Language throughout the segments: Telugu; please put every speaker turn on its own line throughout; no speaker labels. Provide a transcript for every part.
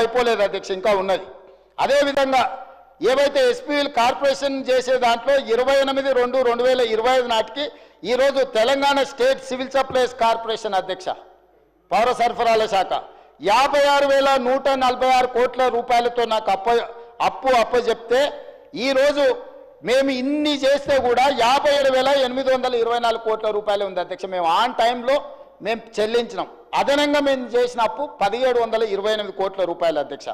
అయిపోలేదు అధ్యక్ష ఇంకా ఉన్నది. అదేవిధంగా ఏవైతే ఎస్పీఎల్ కార్పొరేషన్ చేసే దాంట్లో ఇరవై ఎనిమిది రెండు రెండు వేల ఇరవై ఐదు నాటికి ఈరోజు Telangana state civil supplies corporation అధ్యక్ష పౌర సరఫరాల శాఖ. యాభై ఆరు వేల నూట నలభై ఆరు కోట్ల రూపాయలతో నాకు అప్ప అప్పు అప్పచెప్తే ఈరోజు మేము ఇన్ని చేస్తే కూడా యాభై ఏడు వేల ఎనిమిది వందల ఇరవై నాలుగు కోట్ల రూపాయలు ఉంది అధ్యక్ష. మేము ఆన్ టైంలో మేము చెల్లించినాం. అదనంగా మేము చేసిన అప్పు పదిహేడు వందల ఇరవై ఎనిమిది కోట్ల రూపాయలు అధ్యక్ష.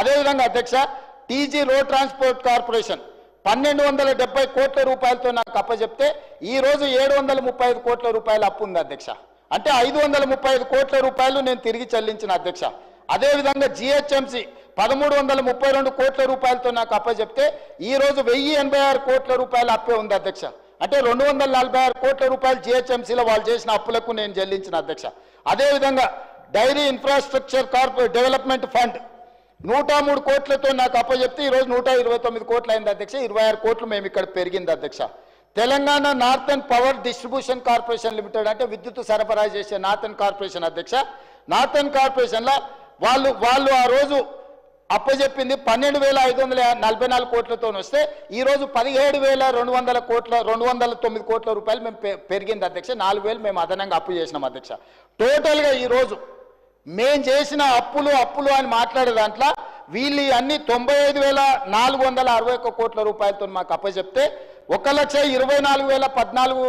అదేవిధంగా అధ్యక్ష టీజీ రోడ్ ట్రాన్స్పోర్ట్ కార్పొరేషన్ పన్నెండు వందల డెబ్బై కోట్ల రూపాయలతో నాకు అప్పచెప్తే ఈరోజు ఏడు వందల ముప్పై ఐదు కోట్ల రూపాయల అప్పు ఉంది అధ్యక్ష. అంటే ఐదు వందల ముప్పై ఐదు కోట్ల రూపాయలు నేను తిరిగి చెల్లించిన అధ్యక్ష. అదేవిధంగా జిహెచ్ఎంసి పదమూడు వందల ముప్పై రెండు కోట్ల రూపాయలతో నాకు అప్పచెప్తే ఈ రోజు వెయ్యి ఎనభై ఆరు కోట్ల రూపాయల అప్పే ఉంది అధ్యక్ష. అంటే రెండు వందల నలభై ఆరు కోట్ల రూపాయలు జిహెచ్ఎంసీలో వాళ్ళు చేసిన అప్పులకు నేను చెల్లించిన అధ్యక్ష. అదేవిధంగా dairy infrastructure corporate development fund నూట మూడు కోట్లతో నాకు అప్పచెప్తే ఈరోజు నూట ఇరవై తొమ్మిది కోట్లు అయింది అధ్యక్ష. ఇరవై ఆరు కోట్లు మేము ఇక్కడ పెరిగింది అధ్యక్ష. Telangana northern power distribution corporation limited అంటే విద్యుత్ సరఫరా చేసే నార్థన్ కార్పొరేషన్ అధ్యక్ష. నార్థన్ కార్పొరేషన్లో వాళ్ళు వాళ్ళు ఆ రోజు అప్పచెప్పింది పన్నెండు వేల ఐదు వందల నలభై నాలుగు కోట్లతో వస్తే ఈరోజు పదిహేడు వేల రెండు వందల కోట్ల రెండు వందల తొమ్మిది కోట్ల రూపాయలు మేము పెరిగింది అధ్యక్ష. నాలుగు వేలు మేము అదనంగా అప్పు చేసినాం అధ్యక్ష. టోటల్గా ఈరోజు మేము మేం చేసిన అప్పులు అప్పులు అని మాట్లాడే దాంట్లో వీళ్ళు అన్ని తొంభై ఐదు వేల నాలుగు వందల అరవై ఒక్క కోట్ల రూపాయలతో మాకు అప్పచెప్తే ఒక లక్ష ఇరవై నాలుగు వేల పద్నాలుగు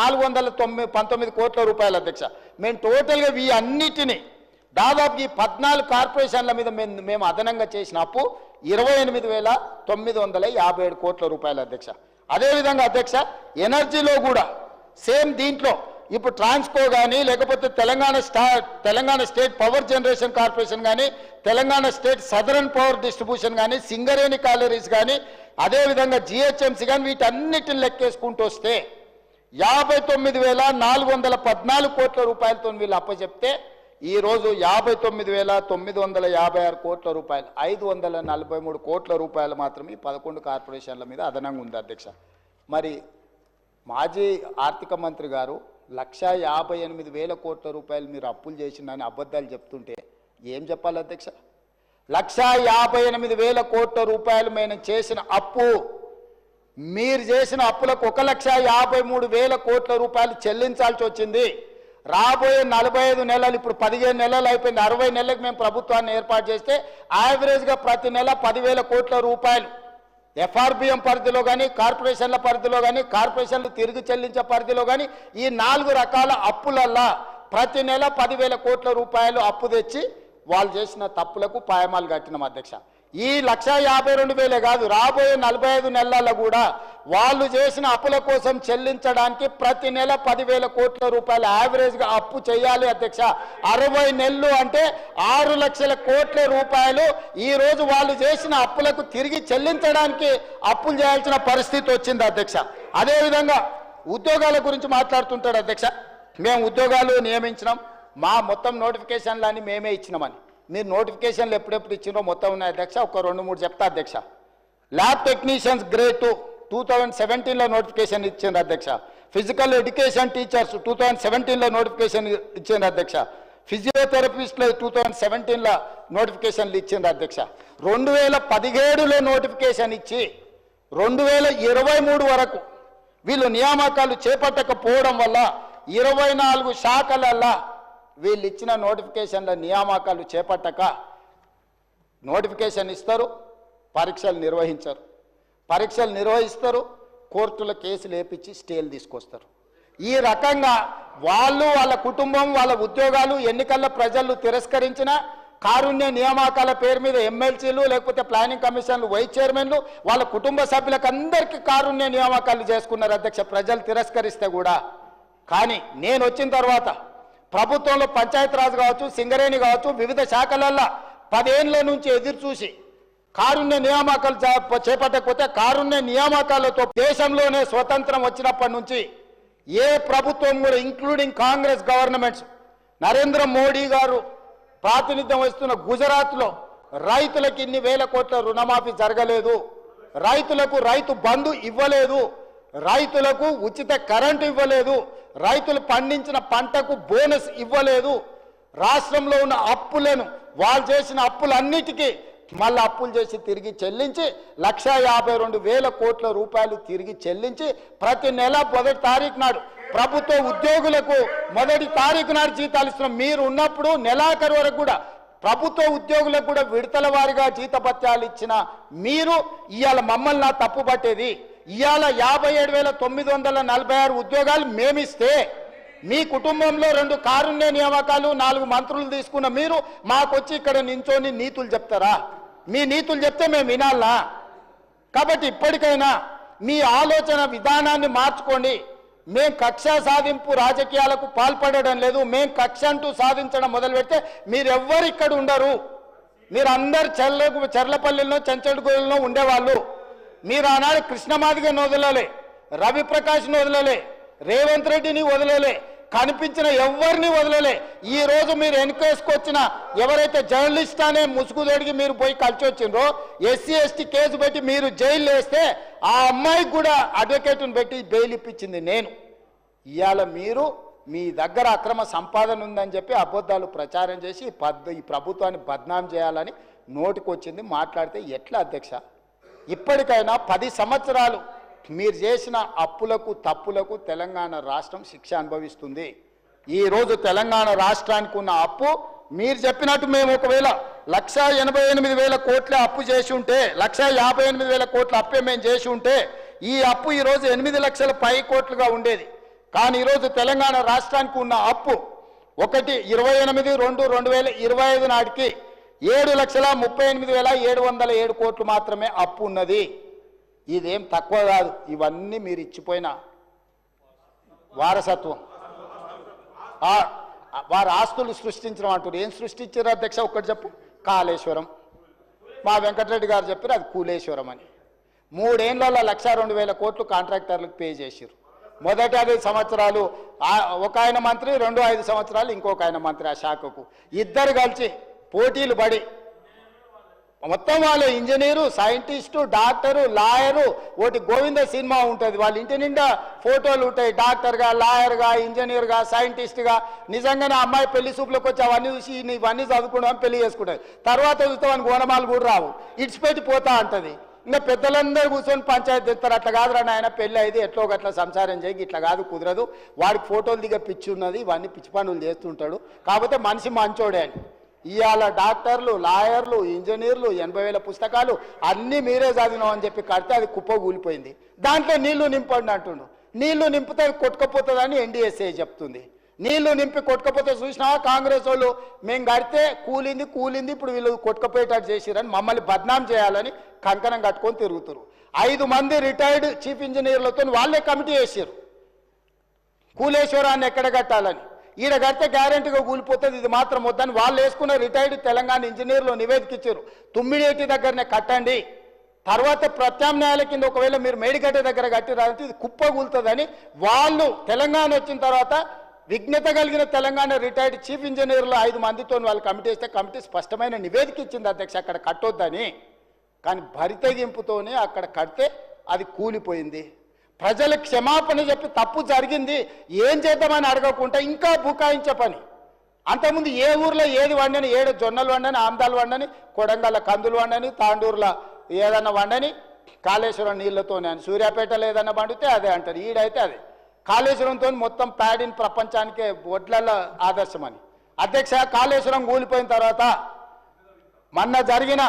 నాలుగు వందల తొమ్మిది పంతొమ్మిది కోట్ల రూపాయలు అధ్యక్ష. మేము టోటల్గా వీ అన్నిటినీ దాదాపు ఈ పద్నాలుగు కార్పొరేషన్ల మీద మేము మేము అదనంగా చేసిన అప్పు ఇరవై ఎనిమిది వేల తొమ్మిది వందల యాభై ఏడు కోట్ల రూపాయలు అధ్యక్ష. అదేవిధంగా అధ్యక్ష ఎనర్జీలో కూడా సేమ్ దీంట్లో ఇప్పుడు ట్రాన్స్కో కానీ లేకపోతే తెలంగాణ స్టా Telangana state power generation corporation కానీ Telangana state southern power distribution కానీ సింగరేణి కాలరీస్ కానీ అదేవిధంగా జిహెచ్ఎంసీ కానీ వీటన్నిటిని లెక్కేసుకుంటూ వస్తే యాభై తొమ్మిది వేల నాలుగు వందల పద్నాలుగు కోట్ల రూపాయలతో వీళ్ళు అప్పచెప్తే ఈరోజు యాభై తొమ్మిది వేల తొమ్మిది వందల యాభై ఆరు కోట్ల రూపాయలు ఐదు వందల నలభై మూడు కోట్ల రూపాయలు మాత్రమే పదకొండు కార్పొరేషన్ల మీద అదనంగా ఉంది అధ్యక్ష. మరి మాజీ ఆర్థిక మంత్రి గారు లక్షా యాభై ఎనిమిది వేల కోట్ల రూపాయలు మీరు అప్పులు చేసిందని అబద్ధాలు చెప్తుంటే ఏం చెప్పాలి అధ్యక్ష? లక్షా యాభై ఎనిమిది వేల కోట్ల రూపాయలు మేము చేసిన అప్పు మీరు చేసిన అప్పులకు ఒక లక్ష యాభై మూడు వేల కోట్ల రూపాయలు చెల్లించాల్సి వచ్చింది. రాబోయే నలభై ఐదు నెలలు ఇప్పుడు పదిహేను నెలలు అయిపోయింది అరవై నెలలకు మేము ప్రభుత్వాన్ని ఏర్పాటు చేస్తే యావరేజ్గా ప్రతి నెల పదివేల కోట్ల రూపాయలు. ఎఫ్ఆర్బిఎం పరిధిలో కానీ కార్పొరేషన్ల పరిధిలో కానీ కార్పొరేషన్లు తిరిగి చెల్లించే పరిధిలో కానీ ఈ నాలుగు రకాల అప్పులల్లా ప్రతి నెల పదివేల కోట్ల రూపాయలు అప్పు తెచ్చి వాళ్ళు చేసిన తప్పులకు పాయమాలు కట్టినాం అధ్యక్ష. ఈ లక్ష యాభై రెండు వేలే కాదు రాబోయే నలభై ఐదు నెలల్లో కూడా వాళ్ళు చేసిన అప్పుల కోసం చెల్లించడానికి ప్రతి నెల పదివేల కోట్ల రూపాయలు యావరేజ్గా అప్పు చేయాలి అధ్యక్ష. అరవై నెలలు అంటే ఆరు లక్షల కోట్ల రూపాయలు ఈరోజు వాళ్ళు చేసిన అప్పులకు తిరిగి చెల్లించడానికి అప్పులు చేయాల్సిన పరిస్థితి వచ్చింది అధ్యక్ష. అదేవిధంగా ఉద్యోగాల గురించి మాట్లాడుతుంటాడు అధ్యక్ష. మేము ఉద్యోగాలు నియమించినాం మా మొత్తం నోటిఫికేషన్లన్నీ మేమే ఇచ్చినామని. మీరు నోటిఫికేషన్లు ఎప్పుడెప్పుడు ఇచ్చినో మొత్తం ఉన్నాయి అధ్యక్ష. ఒక రెండు మూడు చెప్తా అధ్యక్ష. Lab technicians grade two two thousand సెవెంటీన్లో నోటిఫికేషన్ ఇచ్చింది అధ్యక్ష. Physical education teachers two thousand సెవెంటీన్లో నోటిఫికేషన్ ఇచ్చింది అధ్యక్ష. ఫిజియోథెరపిస్ట్లో టూ థౌజండ్ సెవెంటీన్లో నోటిఫికేషన్లు ఇచ్చింది అధ్యక్ష. రెండు వేల పదిహేడులో నోటిఫికేషన్ ఇచ్చి రెండు వేల ఇరవై మూడు వరకు వీళ్ళు నియామకాలు చేపట్టకపోవడం వల్ల ఇరవై నాలుగు శాఖలల్లా వీళ్ళు ఇచ్చిన నోటిఫికేషన్ల నియామకాలు చేపట్టక నోటిఫికేషన్ ఇస్తారు పరీక్షలు నిర్వహించరు. పరీక్షలు నిర్వహిస్తారు కోర్టుల కేసులు వేపించి స్టేలు తీసుకొస్తారు. ఈ రకంగా వాళ్ళు వాళ్ళ కుటుంబం వాళ్ళ ఉద్యోగాలు ఎన్నికల్లో ప్రజలు తిరస్కరించిన కారుణ్య నియామకాల పేరు మీద ఎమ్మెల్సీలు లేకపోతే ప్లానింగ్ కమిషన్లు వైస్ చైర్మన్లు వాళ్ళ కుటుంబ సభ్యులకు అందరికీ కారుణ్య నియామకాలు చేసుకున్నారు అధ్యక్ష. ప్రజలు తిరస్కరిస్తే కూడా. కానీ నేను వచ్చిన తర్వాత ప్రభుత్వంలో పంచాయతీరాజ్ కావచ్చు సింగరేణి కావచ్చు వివిధ శాఖలల్లో పదేళ్ళ నుంచి ఎదురు చూసి కారుణ్య నియామకాలు చేపట్టకపోతే కారుణ్య నియామకాలతో దేశంలోనే స్వతంత్రం వచ్చినప్పటి నుంచి ఏ ప్రభుత్వం కూడా ఇంక్లూడింగ్ కాంగ్రెస్ గవర్నమెంట్స్ నరేంద్ర మోడీ గారు ప్రాతినిధ్యం వహిస్తున్న గుజరాత్లో రైతులకు ఇన్ని వేల కోట్ల రుణమాఫీ జరగలేదు. రైతులకు రైతు బంధు ఇవ్వలేదు. రైతులకు ఉచిత కరెంటు ఇవ్వలేదు. రైతులు పండించిన పంటకు బోనస్ ఇవ్వలేదు. రాష్ట్రంలో ఉన్న అప్పులను వాళ్ళు చేసిన అప్పులన్నిటికీ మళ్ళీ అప్పులు చేసి తిరిగి చెల్లించి లక్ష యాభై రెండు వేల కోట్ల రూపాయలు తిరిగి చెల్లించి ప్రతి నెల మొదటి తారీఖు నాడు ప్రభుత్వ ఉద్యోగులకు మొదటి తారీఖు నాడు జీతాలు ఇస్తున్నాం. మీరు ఉన్నప్పుడు నెలాఖరు వరకు కూడా ప్రభుత్వ ఉద్యోగులకు కూడా విడతల వారిగా జీతభత్యాలు ఇచ్చిన మీరు ఇవాళ మమ్మల్ని నా తప్పు పట్టేది. ఇవాళ యాభై ఏడు వేల తొమ్మిది వందల నలభై ఆరు ఉద్యోగాలు మేమిస్తే మీ కుటుంబంలో రెండు కారుణ్య నియామకాలు నాలుగు మంత్రులు తీసుకున్న మీరు మాకొచ్చి ఇక్కడ నించోని నీతులు చెప్తారా? మీ నీతులు చెప్తే మేము వినాలా? కాబట్టి ఇప్పటికైనా మీ ఆలోచన విధానాన్ని మార్చుకోండి. మేం కక్ష సాధింపు రాజకీయాలకు పాల్పడడం లేదు. మేం కక్ష అంటూ సాధించడం మొదలు పెడితే మీరెవ్వరు ఇక్కడ ఉండరు. మీరు అందరు చెర్ల చెర్లపల్లిలో చెంచడుగోలులో ఉండేవాళ్ళు. మీరు ఆనాడు కృష్ణమాదిగని వదలలే రవిప్రకాష్ని వదలలే రేవంత్ రెడ్డిని వదలలే కనిపించిన ఎవరిని వదలలే. ఈ రోజు మీరు వెనుకేసుకొచ్చిన ఎవరైతే జర్నలిస్ట్ అనే ముసుగుతోడికి మీరు పోయి కలిసి వచ్చిండ్రో ఎస్సీ ఎస్టీ కేసు పెట్టి మీరు జైలు వేస్తే ఆ అమ్మాయికి కూడా అడ్వకేట్ని పెట్టి బెయిల్ ఇప్పించింది నేను. ఇవాళ మీరు మీ దగ్గర అక్రమ సంపాదన ఉందని చెప్పి అబద్ధాలు ప్రచారం చేసి ఈ పద్ ఈ ప్రభుత్వాన్ని బద్నాం చేయాలని నోటికొచ్చింది. మాట్లాడితే ఎట్లా అధ్యక్ష? ఇప్పటికైనా పది సంవత్సరాలు మీరు చేసిన అప్పులకు తప్పులకు తెలంగాణ రాష్ట్రం శిక్ష అనుభవిస్తుంది. ఈరోజు తెలంగాణ రాష్ట్రానికి ఉన్న అప్పు మీరు చెప్పినట్టు మేము ఒకవేళ లక్ష ఎనభై ఎనిమిది వేల కోట్ల అప్పు చేసి ఉంటే లక్ష యాభై ఎనిమిది వేల కోట్ల అప్పే మేము చేసి ఉంటే ఈ అప్పు ఈరోజు ఎనిమిది లక్షల పై కోట్లుగా ఉండేది. కానీ ఈరోజు తెలంగాణ రాష్ట్రానికి ఉన్న అప్పు ఒకటి ఇరవై ఎనిమిది రెండు రెండు వేల ఇరవై ఐదు నాటికి ఏడు లక్షల ముప్పై ఎనిమిది వేల ఏడు వందల ఏడు కోట్లు మాత్రమే అప్పు ఉన్నది. ఇదేం తక్కువ కాదు. ఇవన్నీ మీరు ఇచ్చిపోయిన వారసత్వం. వారు ఆస్తులు సృష్టించడం అంటారు ఏం సృష్టించారు అధ్యక్ష? ఒక్కటి చెప్పు. కాళేశ్వరం. మా వెంకటరెడ్డి గారు చెప్పారు అది కూలేశ్వరం అని. మూడేళ్ళలో లక్ష రెండు వేల కోట్లు కాంట్రాక్టర్లకు పే చేశారు మొదటి ఐదు సంవత్సరాలు ఒక ఆయన మంత్రి రెండు ఐదు సంవత్సరాలు ఇంకొక ఆయన మంత్రి ఆ శాఖకు. ఇద్దరు కలిసి పోటీలు పడి. మొత్తం వాళ్ళు ఇంజనీరు సైంటిస్టు డాక్టరు లాయరు. ఒకటి గోవింద సినిమా ఉంటుంది. వాళ్ళ ఇంటి నిండా ఫోటోలు ఉంటాయి. డాక్టర్గా లాయర్గా ఇంజనీర్గా సైంటిస్ట్గా. నిజంగానే అమ్మాయి పెళ్ళి సూపులకు వచ్చి అవన్నీ చూసి ఇవన్నీ చదువుకుంటాం పెళ్ళి చేసుకుంటుంది. తర్వాత చూస్తే వానికి గోనమాలు కూడా రావు. ఇడిచిపెట్టి పోతా ఉంటుంది. ఇంకా పెద్దలందరూ కూర్చొని పంచాయతీ తెస్తారు. అట్లా కాదురా నాయన పెళ్ళి అయితే ఎట్లో గట్లా సంసారం చేయి. ఇట్లా కాదు కుదరదు. వాడికి ఫోటోలు దిగ పిచ్చి ఉన్నది. ఇవన్నీ పిచ్చి పనులు చేస్తుంటాడు. కాకపోతే మనిషి మంచోడే అని. ఇవాళ డాక్టర్లు లాయర్లు ఇంజనీర్లు ఎనభై వేల పుస్తకాలు అన్నీ మీరే చదివినాం అని చెప్పి కడితే అది కుప్ప కూలిపోయింది. దాంట్లో నీళ్ళు నింపండి అంటుండు. నీళ్ళు నింపితే అది కొట్టుకపోతుందని ఎన్డీఎస్ఏ చెప్తుంది. నీళ్ళు నింపి కొట్టుకపోతే చూసినావా కాంగ్రెస్ వాళ్ళు? మేము కడితే కూలింది కూలింది ఇప్పుడు వీళ్ళు కొట్టుకపోయేటట్టు చేసిరని మమ్మల్ని బద్నాం చేయాలని కంకణం కట్టుకొని తిరుగుతారు. ఐదు మంది రిటైర్డ్ చీఫ్ ఇంజనీర్లతో వాళ్ళే కమిటీ వేసారు కూలేశ్వరాన్ని ఎక్కడ కట్టాలని? ఈడ కడితే గ్యారంటీగా కూలిపోతుంది ఇది మాత్రం వద్దని వాళ్ళు వేసుకున్న రిటైర్డ్ తెలంగాణ ఇంజనీర్లు నివేదిక ఇచ్చారు తుమ్మిడేటి దగ్గరనే కట్టండి. తర్వాత ప్రత్యామ్నాయాల కింద ఒకవేళ మీరు మేడిగడ్డ దగ్గర కట్టిరాదంటే ఇది కుప్ప కూలుతుందని వాళ్ళు తెలంగాణ వచ్చిన తర్వాత విఘ్నత కలిగిన తెలంగాణ రిటైర్డ్ చీఫ్ ఇంజనీర్లు ఐదు మందితో వాళ్ళు కమిటీ వేస్తే కమిటీ స్పష్టమైన నివేదిక ఇచ్చింది అధ్యక్ష అక్కడ కట్టొద్దని. కానీ భరితగింపుతోనే అక్కడ కడితే అది కూలిపోయింది. ప్రజలు క్షమాపణ చెప్పి తప్పు జరిగింది ఏం చేద్దామని అడగకుండా ఇంకా బుకాయించే పని. అంతకుముందు ఏ ఊర్లో ఏది వండని ఏడు జొన్నలు వండని ఆమ్దాలు వండని కొడంగల్ల కందులు వండని తాండూరులో ఏదన్నా వండని కాళేశ్వరం నీళ్ళతోనే అని సూర్యాపేటలో ఏదన్నా వండితే అదే అంటారు. ఈడైతే అదే. కాళేశ్వరంతో మొత్తం ప్యాడిన్ ప్రపంచానికే ఒడ్లలో ఆదర్శమని. అధ్యక్ష కాళేశ్వరం కూలిపోయిన తర్వాత మొన్న జరిగిన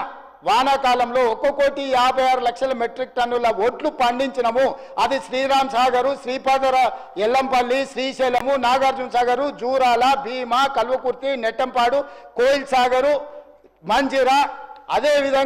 వానాకాలంలో ఒక్క కోటి యాభై ఆరు లక్షల మెట్రిక్ టన్నుల ఒట్లు పండించినము. అది శ్రీరామ్ సాగరు శ్రీపాదర ఎల్లంపల్లి శ్రీశైలము నాగార్జున సాగరు జూరాల భీమా కల్వకుర్తి నెట్టంపాడు కోయిల్ సాగరు మంజిరా అదేవిధంగా